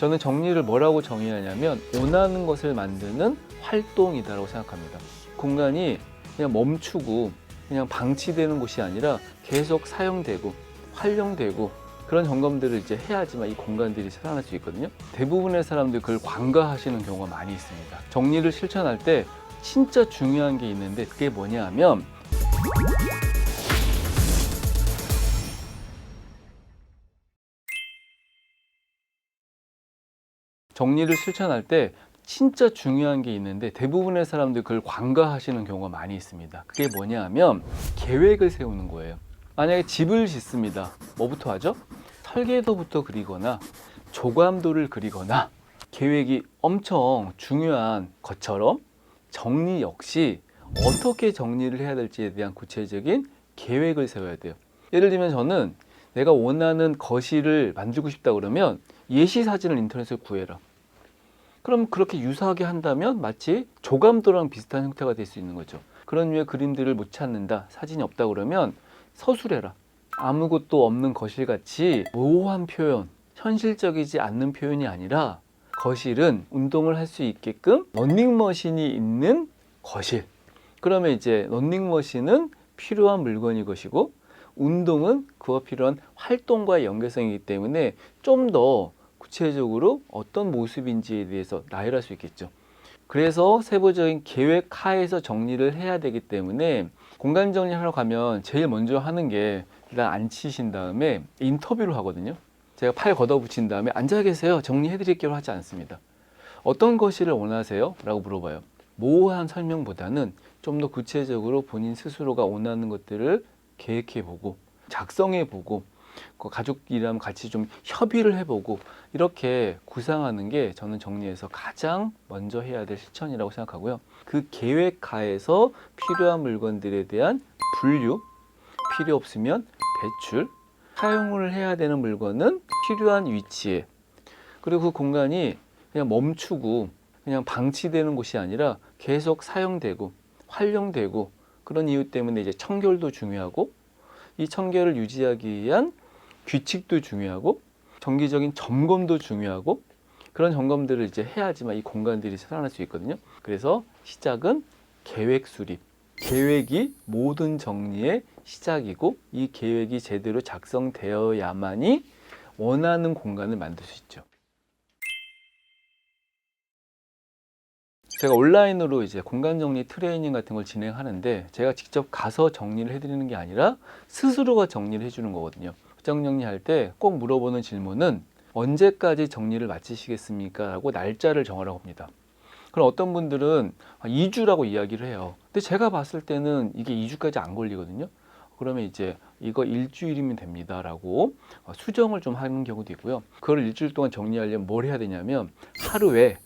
저는 정리를 뭐라고 정의하냐면 원하는 것을 만드는 활동이다라고 생각합니다. 공간이 그냥 멈추고 그냥 방치되는 곳이 아니라 계속 사용되고 활용되고 그런 점검들을 이제 해야지만 이 공간들이 살아날 수 있거든요. 대부분의 사람들이 그걸 관가하시는 경우가 많이 있습니다. 정리를 실천할 때 진짜 중요한 게 있는데 그게 뭐냐 하면 정리를 실천할 때 진짜 중요한 게 있는데 대부분의 사람들이 그걸 관가하시는 경우가 많이 있습니다. 그게 뭐냐 하면 계획을 세우는 거예요. 만약에 집을 짓습니다. 뭐부터 하죠? 설계도부터 그리거나 조감도를 그리거나 계획이 엄청 중요한 것처럼 정리 역시 어떻게 정리를 해야 될지에 대한 구체적인 계획을 세워야 돼요. 예를 들면 저는 내가 원하는 거실을 만들고 싶다 그러면 예시 사진을 인터넷에 구해라. 그럼 그렇게 유사하게 한다면 마치 조감도랑 비슷한 형태가 될 수 있는 거죠. 그런 류의 그림들을 못 찾는다, 사진이 없다 그러면 서술해라. 아무것도 없는 거실같이 모호한 표현, 현실적이지 않는 표현이 아니라 거실은 운동을 할 수 있게끔 런닝머신이 있는 거실. 그러면 이제 런닝머신은 필요한 물건이 것이고 운동은 그와 필요한 활동과의 연계성이기 때문에 좀더 구체적으로 어떤 모습인지에 대해서 나열할 수 있겠죠. 그래서 세부적인 계획 하에서 정리를 해야 되기 때문에 공간 정리하러 가면 제일 먼저 하는 게 일단 앉히신 다음에 인터뷰를 하거든요. 제가 팔 걷어붙인 다음에 앉아 계세요. 정리해 드릴게요 하지 않습니다. 어떤 거실을 원하세요? 라고 물어봐요. 모호한 설명보다는 좀 더 구체적으로 본인 스스로가 원하는 것들을 계획해 보고 작성해 보고 그 가족이랑 같이 좀 협의를 해보고 이렇게 구상하는 게 저는 정리해서 가장 먼저 해야 될 실천이라고 생각하고요. 그 계획 하에서 필요한 물건들에 대한 분류, 필요 없으면 배출, 사용을 해야 되는 물건은 필요한 위치에 그리고 그 공간이 그냥 멈추고 그냥 방치되는 곳이 아니라 계속 사용되고 활용되고 그런 이유 때문에 이제 청결도 중요하고 이 청결을 유지하기 위한 규칙도 중요하고 정기적인 점검도 중요하고 그런 점검들을 이제 해야지만 이 공간들이 살아날 수 있거든요. 그래서 시작은 계획 수립. 계획이 모든 정리의 시작이고 이 계획이 제대로 작성되어야만이 원하는 공간을 만들 수 있죠. 제가 온라인으로 이제 공간 정리 트레이닝 같은 걸 진행하는데 제가 직접 가서 정리를 해드리는 게 아니라 스스로가 정리를 해주는 거거든요. 부정 정리할 때 꼭 물어보는 질문은 언제까지 정리를 마치시겠습니까? 라고 날짜를 정하라고 합니다. 그럼 어떤 분들은 2주라고 이야기를 해요. 근데 제가 봤을 때는 이게 2주까지 안 걸리거든요. 그러면 이제 이거 일주일이면 됩니다라고 수정을 좀 하는 경우도 있고요. 그걸 일주일 동안 정리하려면 뭘 해야 되냐면 하루에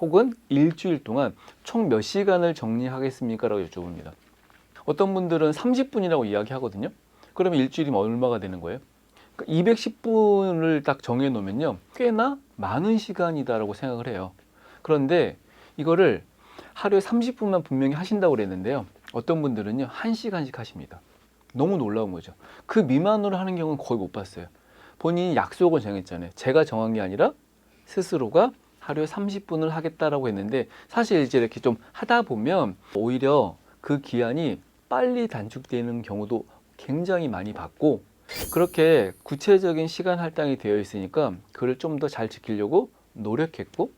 혹은 일주일 동안 총 몇 시간을 정리하겠습니까? 라고 여쭤봅니다. 어떤 분들은 30분이라고 이야기하거든요. 그러면 일주일이면 얼마가 되는 거예요? 210분을 딱 정해 놓으면요. 꽤나 많은 시간이다라고 생각을 해요. 그런데 이거를 하루에 30분만 분명히 하신다고 그랬는데요. 어떤 분들은요. 1시간씩 하십니다. 너무 놀라운 거죠. 그 미만으로 하는 경우는 거의 못 봤어요. 본인이 약속을 정했잖아요. 제가 정한 게 아니라 스스로가 하루에 30분을 하겠다라고 했는데 사실 이제 이렇게 좀 하다 보면 오히려 그 기한이 빨리 단축되는 경우도 굉장히 많이 봤고 그렇게 구체적인 시간 할당이 되어 있으니까 그를 좀더 잘 지키려고 노력했고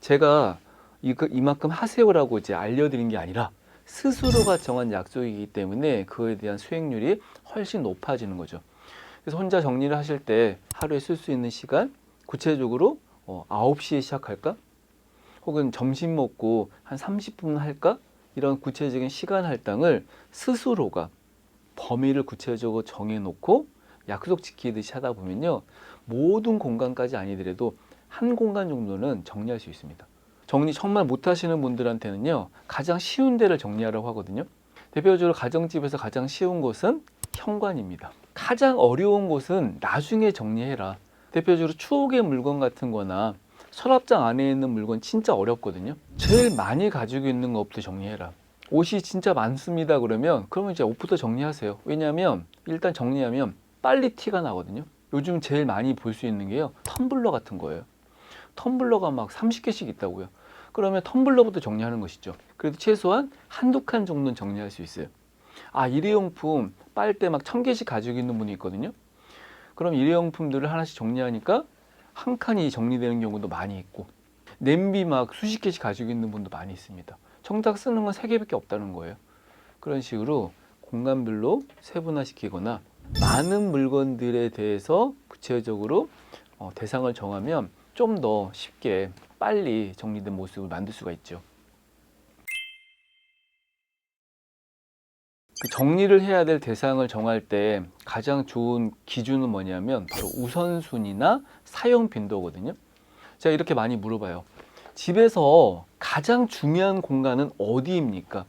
제가 이거 이만큼 하세요라고 이제 알려드린 게 아니라 스스로가 정한 약속이기 때문에 그에 대한 수행률이 훨씬 높아지는 거죠. 그래서 혼자 정리를 하실 때 하루에 쓸 수 있는 시간 구체적으로 어, 9시에 시작할까? 혹은 점심 먹고 한 30분 할까? 이런 구체적인 시간 할당을 스스로가 범위를 구체적으로 정해놓고 약속 지키듯이 하다 보면요. 모든 공간까지 아니더라도 한 공간 정도는 정리할 수 있습니다. 정리 정말 못하시는 분들한테는요. 가장 쉬운 데를 정리하라고 하거든요. 대표적으로 가정집에서 가장 쉬운 곳은 현관입니다. 가장 어려운 곳은 나중에 정리해라. 대표적으로 추억의 물건 같은 거나 서랍장 안에 있는 물건 진짜 어렵거든요. 제일 많이 가지고 있는 것부터 정리해라. 옷이 진짜 많습니다. 그러면 그러면 이제 옷부터 정리하세요. 왜냐하면 일단 정리하면 빨리 티가 나거든요. 요즘 제일 많이 볼 수 있는 게요. 텀블러 같은 거예요. 텀블러가 막 30개씩 있다고요. 그러면 텀블러부터 정리하는 것이죠. 그래도 최소한 한두 칸 정도는 정리할 수 있어요. 아, 일회용품 빨대 막천 개씩 가지고 있는 분이 있거든요. 그럼 일회용품들을 하나씩 정리하니까 한 칸이 정리되는 경우도 많이 있고 냄비 막 수십 개씩 가지고 있는 분도 많이 있습니다. 정작 쓰는 건 세 개밖에 없다는 거예요. 그런 식으로 공간별로 세분화시키거나 많은 물건들에 대해서 구체적으로 어, 대상을 정하면 좀 더 쉽게 빨리 정리된 모습을 만들 수가 있죠. 그 정리를 해야 될 대상을 정할 때 가장 좋은 기준은 뭐냐면 바로 우선순위나 사용 빈도거든요. 제가 이렇게 많이 물어봐요. 집에서 가장 중요한 공간은 어디입니까?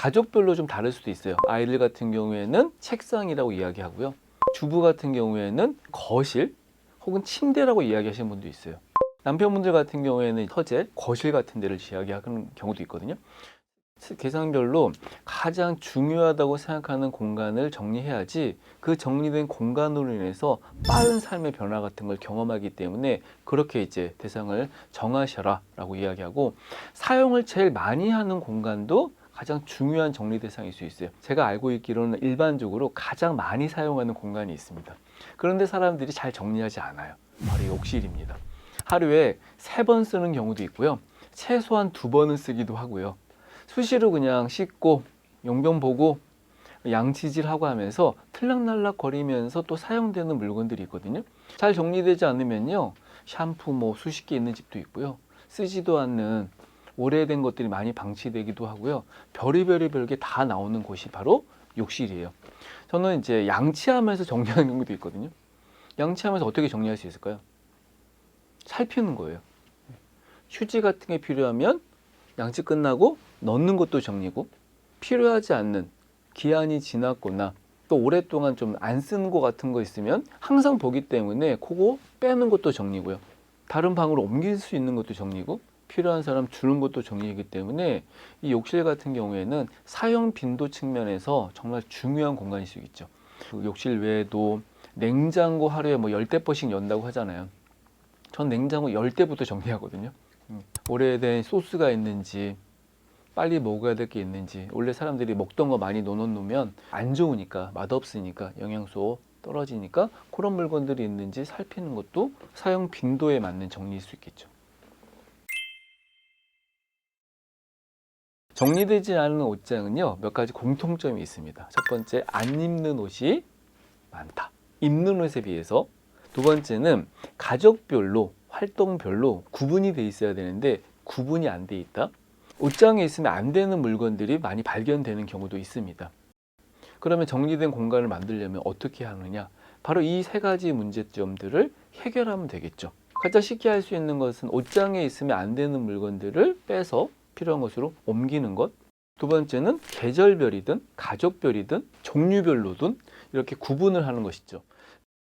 가족별로 좀 다를 수도 있어요. 아이들 같은 경우에는 책상이라고 이야기하고요. 주부 같은 경우에는 거실 혹은 침대라고 이야기하시는 분도 있어요. 남편분들 같은 경우에는 서재, 거실 같은 데를 이야기하는 경우도 있거든요. 계상별로 가장 중요하다고 생각하는 공간을 정리해야지 그 정리된 공간으로 인해서 빠른 삶의 변화 같은 걸 경험하기 때문에 그렇게 이제 대상을 정하셔라 라고 이야기하고 사용을 제일 많이 하는 공간도 가장 중요한 정리 대상일 수 있어요. 제가 알고 있기로는 일반적으로 가장 많이 사용하는 공간이 있습니다. 그런데 사람들이 잘 정리하지 않아요. 바로 욕실입니다. 하루에 세 번 쓰는 경우도 있고요. 최소한 두 번은 쓰기도 하고요. 수시로 그냥 씻고 용변 보고 양치질하고 하면서 틀락날락 거리면서 또 사용되는 물건들이 있거든요. 잘 정리되지 않으면요. 샴푸 뭐 수십 개 있는 집도 있고요. 쓰지도 않는 오래된 것들이 많이 방치되기도 하고요. 별의별의 별게 다 나오는 곳이 바로 욕실이에요. 저는 이제 양치하면서 정리하는 경우도 있거든요. 양치하면서 어떻게 정리할 수 있을까요? 살피는 거예요. 휴지 같은 게 필요하면 양치 끝나고 넣는 것도 정리고 필요하지 않는 기한이 지났거나 또 오랫동안 좀 안 쓰는 것 같은 거 있으면 항상 보기 때문에 그거 빼는 것도 정리고요. 다른 방으로 옮길 수 있는 것도 정리고 필요한 사람 주는 것도 정리이기 때문에 이 욕실 같은 경우에는 사용 빈도 측면에서 정말 중요한 공간일 수 있죠. 그 욕실 외에도 냉장고 하루에 뭐 열대 번씩 연다고 하잖아요. 전 냉장고 열 대부터 정리하거든요. 음, 오래된 소스가 있는지 빨리 먹어야 될 게 있는지 원래 사람들이 먹던 거 많이 넣어놓으면 안 좋으니까 맛없으니까 영양소 떨어지니까 그런 물건들이 있는지 살피는 것도 사용 빈도에 맞는 정리일 수 있겠죠. 정리되지 않은 옷장은요 몇 가지 공통점이 있습니다. 첫 번째 안 입는 옷이 많다. 입는 옷에 비해서 두 번째는 가족별로 활동별로 구분이 돼 있어야 되는데 구분이 안 돼 있다. 옷장에 있으면 안 되는 물건들이 많이 발견되는 경우도 있습니다. 그러면 정리된 공간을 만들려면 어떻게 하느냐? 바로 이 세 가지 문제점들을 해결하면 되겠죠. 가장 쉽게 할 수 있는 것은 옷장에 있으면 안 되는 물건들을 빼서 필요한 것으로 옮기는 것. 두 번째는 계절별이든 가족별이든 종류별로든 이렇게 구분을 하는 것이죠.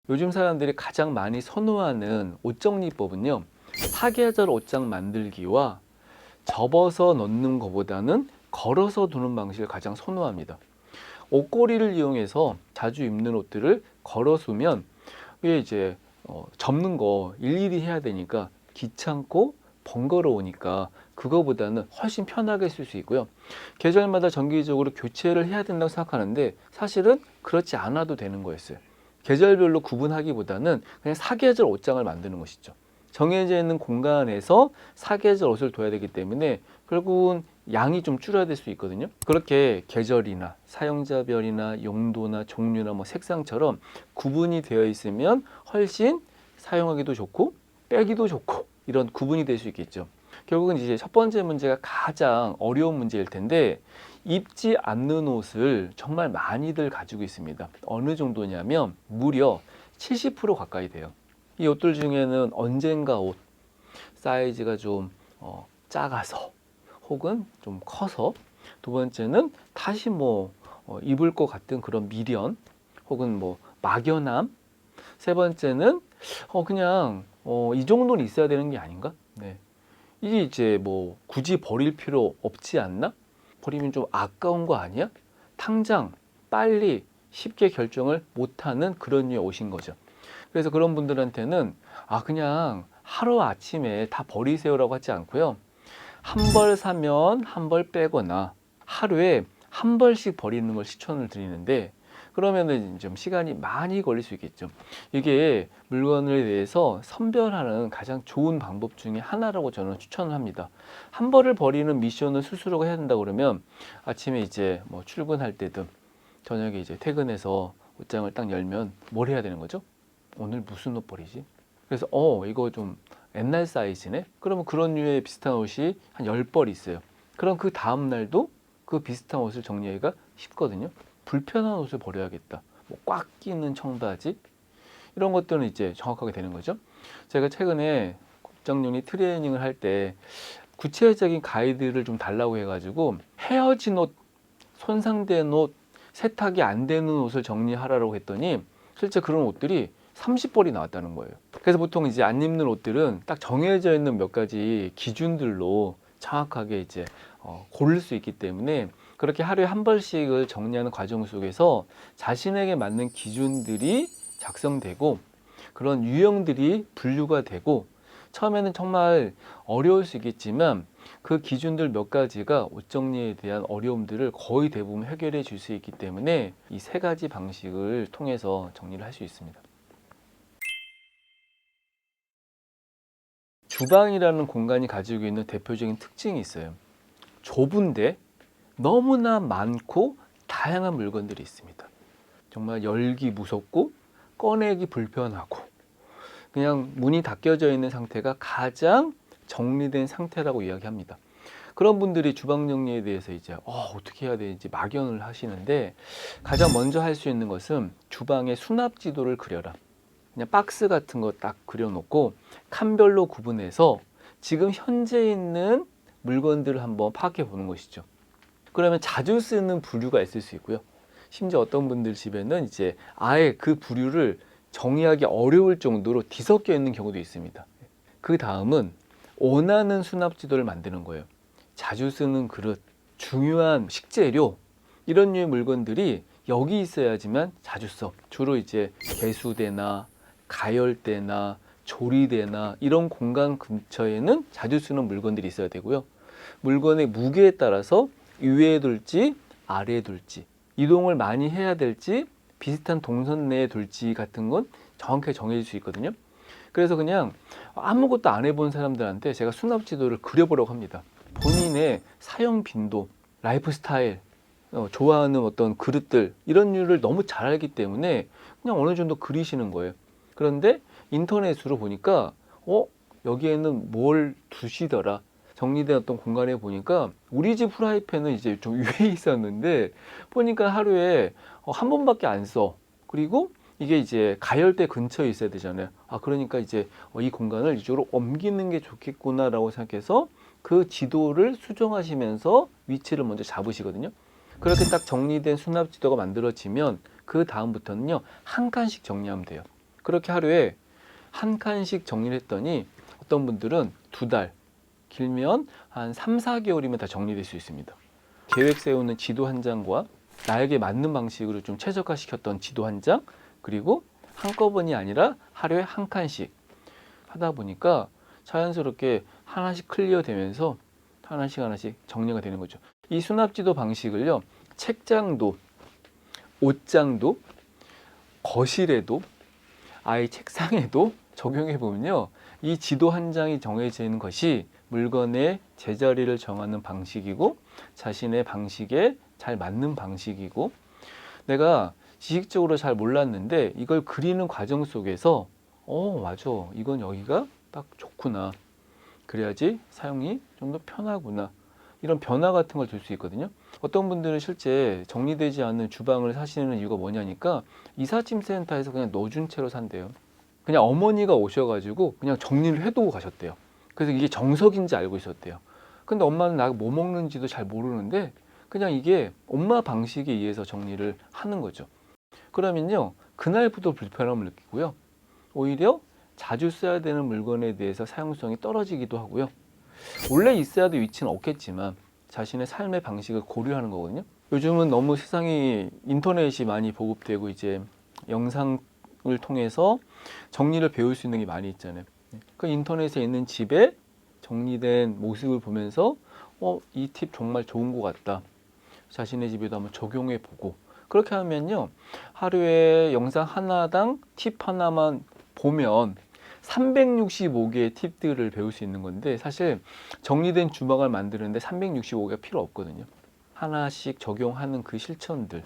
요즘 사람들이 가장 많이 선호하는 옷 정리법은요. 사계절 옷장 만들기와 접어서 넣는 것보다는 걸어서 두는 방식을 가장 선호합니다. 옷걸이를 이용해서 자주 입는 옷들을 걸어 두면 이게 이제 어, 접는 거 일일이 해야 되니까 귀찮고 번거로우니까 그거보다는 훨씬 편하게 쓸 수 있고요. 계절마다 정기적으로 교체를 해야 된다고 생각하는데 사실은 그렇지 않아도 되는 거였어요. 계절별로 구분하기보다는 그냥 사계절 옷장을 만드는 것이죠. 정해져 있는 공간에서 사계절 옷을 둬야 되기 때문에 결국은 양이 좀 줄어들 수 있거든요. 그렇게 계절이나 사용자별이나 용도나 종류나 뭐 색상처럼 구분이 되어 있으면 훨씬 사용하기도 좋고 빼기도 좋고 이런 구분이 될 수 있겠죠. 결국은 이제 첫 번째 문제가 가장 어려운 문제일 텐데 입지 않는 옷을 정말 많이들 가지고 있습니다. 어느 정도냐면 무려 70% 가까이 돼요. 이 옷들 중에는 언젠가 옷 사이즈가 좀 어, 작아서 혹은 좀 커서 두 번째는 다시 뭐 어, 입을 것 같은 그런 미련 혹은 뭐 막연함 세 번째는 어 그냥 어, 이 정도는 있어야 되는 게 아닌가? 네. 이게 이제 뭐 굳이 버릴 필요 없지 않나? 버리면 좀 아까운 거 아니야? 당장 빨리 쉽게 결정을 못하는 그런 류의 옷인 거죠. 그래서 그런 분들한테는 아 그냥 하루 아침에 다 버리세요라고 하지 않고요. 한 벌 사면 한 벌 빼거나 하루에 한 벌씩 버리는 걸 추천을 드리는데 그러면은 좀 시간이 많이 걸릴 수 있겠죠. 이게 물건에 대해서 선별하는 가장 좋은 방법 중에 하나라고 저는 추천을 합니다. 한 벌을 버리는 미션을 스스로가 해야 된다 그러면 아침에 이제 뭐 출근할 때든 저녁에 이제 퇴근해서 옷장을 딱 열면 뭘 해야 되는 거죠? 오늘 무슨 옷 버리지? 그래서 어 이거 좀 옛날 사이즈네? 그러면 그런 류의 비슷한 옷이 한 10벌 있어요. 그럼 그 다음 날도 그 비슷한 옷을 정리하기가 쉽거든요. 불편한 옷을 버려야겠다. 뭐 꽉 끼는 청바지 이런 것들은 이제 정확하게 되는 거죠. 제가 최근에 국장윤이 트레이닝을 할 때 구체적인 가이드를 좀 달라고 해가지고 헤어진 옷, 손상된 옷, 세탁이 안 되는 옷을 정리하라고 했더니 실제 그런 옷들이 30벌이 나왔다는 거예요. 그래서 보통 이제 안 입는 옷들은 딱 정해져 있는 몇 가지 기준들로 정확하게 이제 어, 고를 수 있기 때문에 그렇게 하루에 한 벌씩을 정리하는 과정 속에서 자신에게 맞는 기준들이 작성되고 그런 유형들이 분류가 되고 처음에는 정말 어려울 수 있겠지만 그 기준들 몇 가지가 옷 정리에 대한 어려움들을 거의 대부분 해결해 줄 수 있기 때문에 이 세 가지 방식을 통해서 정리를 할 수 있습니다. 주방이라는 공간이 가지고 있는 대표적인 특징이 있어요. 좁은데 너무나 많고 다양한 물건들이 있습니다. 정말 열기 무섭고 꺼내기 불편하고 그냥 문이 닫혀져 있는 상태가 가장 정리된 상태라고 이야기합니다. 그런 분들이 주방 정리에 대해서 이제 어, 어떻게 해야 되는지 막연을 하시는데 가장 먼저 할 수 있는 것은 주방의 수납 지도를 그려라. 그냥 박스 같은 거 딱 그려놓고 칸별로 구분해서 지금 현재 있는 물건들을 한번 파악해 보는 것이죠. 그러면 자주 쓰는 부류가 있을 수 있고요. 심지어 어떤 분들 집에는 이제 아예 그 부류를 정의하기 어려울 정도로 뒤섞여 있는 경우도 있습니다. 그 다음은 원하는 수납 지도를 만드는 거예요. 자주 쓰는 그릇, 중요한 식재료 이런 류의 물건들이 여기 있어야지만 자주 써. 주로 이제 개수대나 가열대나 조리대나 이런 공간 근처에는 자주 쓰는 물건들이 있어야 되고요. 물건의 무게에 따라서 위에 둘지 아래에 둘지 이동을 많이 해야 될지 비슷한 동선 내에 둘지 같은 건 정확하게 정해질 수 있거든요. 그래서 그냥 아무것도 안 해본 사람들한테 제가 수납 지도를 그려보라고 합니다. 본인의 사용 빈도, 라이프 스타일, 어, 좋아하는 어떤 그릇들 이런 류를 너무 잘 알기 때문에 그냥 어느 정도 그리시는 거예요. 그런데 인터넷으로 보니까 어 여기에는 뭘 두시더라 정리된 어떤 공간에 보니까 우리 집 프라이팬은 이제 좀 위에 있었는데 보니까 하루에 어, 한 번밖에 안 써. 그리고 이게 이제 가열대 근처에 있어야 되잖아요. 아 그러니까 이제 어, 이 공간을 이쪽으로 옮기는 게 좋겠구나라고 생각해서 그 지도를 수정하시면서 위치를 먼저 잡으시거든요. 그렇게 딱 정리된 수납 지도가 만들어지면 그 다음부터는요 한 칸씩 정리하면 돼요. 그렇게 하루에 한 칸씩 정리를 했더니 어떤 분들은 두 달, 길면 한 3, 4개월이면 다 정리될 수 있습니다. 계획 세우는 지도 한 장과 나에게 맞는 방식으로 좀 최적화시켰던 지도 한 장, 그리고 한꺼번이 아니라 하루에 한 칸씩 하다 보니까 자연스럽게 하나씩 클리어 되면서 하나씩 하나씩 정리가 되는 거죠. 이 수납지도 방식을요, 책장도, 옷장도, 거실에도, 아이 책상에도 적용해 보면요, 이 지도 한 장이 정해져 있는 것이 물건의 제자리를 정하는 방식이고 자신의 방식에 잘 맞는 방식이고 내가 지식적으로 잘 몰랐는데 이걸 그리는 과정 속에서 어 맞아. 이건 여기가 딱 좋구나. 그래야지 사용이 좀 더 편하구나. 이런 변화 같은 걸 줄 수 있거든요. 어떤 분들은 실제 정리되지 않는 주방을 사시는 이유가 뭐냐니까 이삿짐 센터에서 그냥 넣어준 채로 산대요. 그냥 어머니가 오셔가지고 그냥 정리를 해두고 가셨대요 그래서 이게 정석인지 알고 있었대요. 근데 엄마는 나가 뭐 먹는지도 잘 모르는데 그냥 이게 엄마 방식에 의해서 정리를 하는 거죠. 그러면요, 그날부터 불편함을 느끼고요. 오히려 자주 써야 되는 물건에 대해서 사용성이 떨어지기도 하고요. 원래 있어야 될 위치는 없겠지만 자신의 삶의 방식을 고려하는 거거든요. 요즘은 너무 세상이 인터넷이 많이 보급되고 이제 영상을 통해서 정리를 배울 수 있는 게 많이 있잖아요. 그 인터넷에 있는 집에 정리된 모습을 보면서 어, 이 팁 정말 좋은 것 같다. 자신의 집에도 한번 적용해 보고. 그렇게 하면요 하루에 영상 하나당 팁 하나만 보면 365개의 팁들을 배울 수 있는 건데 사실 정리된 주방을 만드는데 365개가 필요 없거든요. 하나씩 적용하는 그 실천들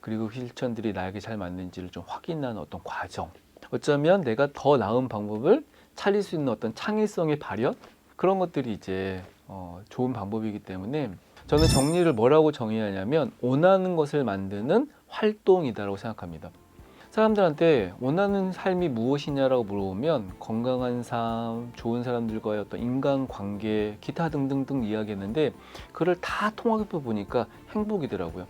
그리고 그 실천들이 나에게 잘 맞는지를 좀 확인하는 어떤 과정. 어쩌면 내가 더 나은 방법을 찾을 수 있는 어떤 창의성의 발현 그런 것들이 이제 어, 좋은 방법이기 때문에 저는 정리를 뭐라고 정의하냐면 원하는 것을 만드는 활동이다라고 생각합니다. 사람들한테 원하는 삶이 무엇이냐라고 물어보면 건강한 삶, 좋은 사람들과의 어떤 인간 관계, 기타 등등등 이야기했는데 그를 다 통합해 보니까 행복이더라고요.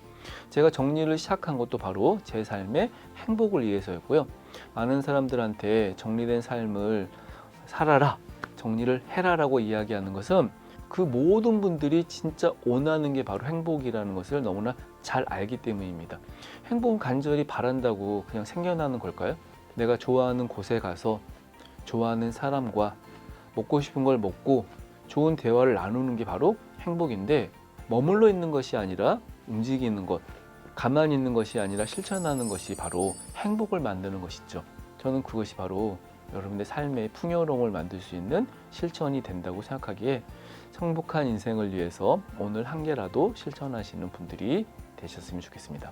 제가 정리를 시작한 것도 바로 제 삶의 행복을 위해서였고요. 많은 사람들한테 정리된 삶을 살아라, 정리를 해라라고 이야기하는 것은 그 모든 분들이 진짜 원하는 게 바로 행복이라는 것을 너무나 잘 알기 때문입니다. 행복은 간절히 바란다고 그냥 생겨나는 걸까요? 내가 좋아하는 곳에 가서 좋아하는 사람과 먹고 싶은 걸 먹고 좋은 대화를 나누는 게 바로 행복인데 머물러 있는 것이 아니라 움직이는 것, 가만히 있는 것이 아니라 실천하는 것이 바로 행복을 만드는 것이죠. 저는 그것이 바로 여러분의 삶의 풍요로움을 만들 수 있는 실천이 된다고 생각하기에 행복한 인생을 위해서 오늘 한 개라도 실천하시는 분들이 되셨으면 좋겠습니다.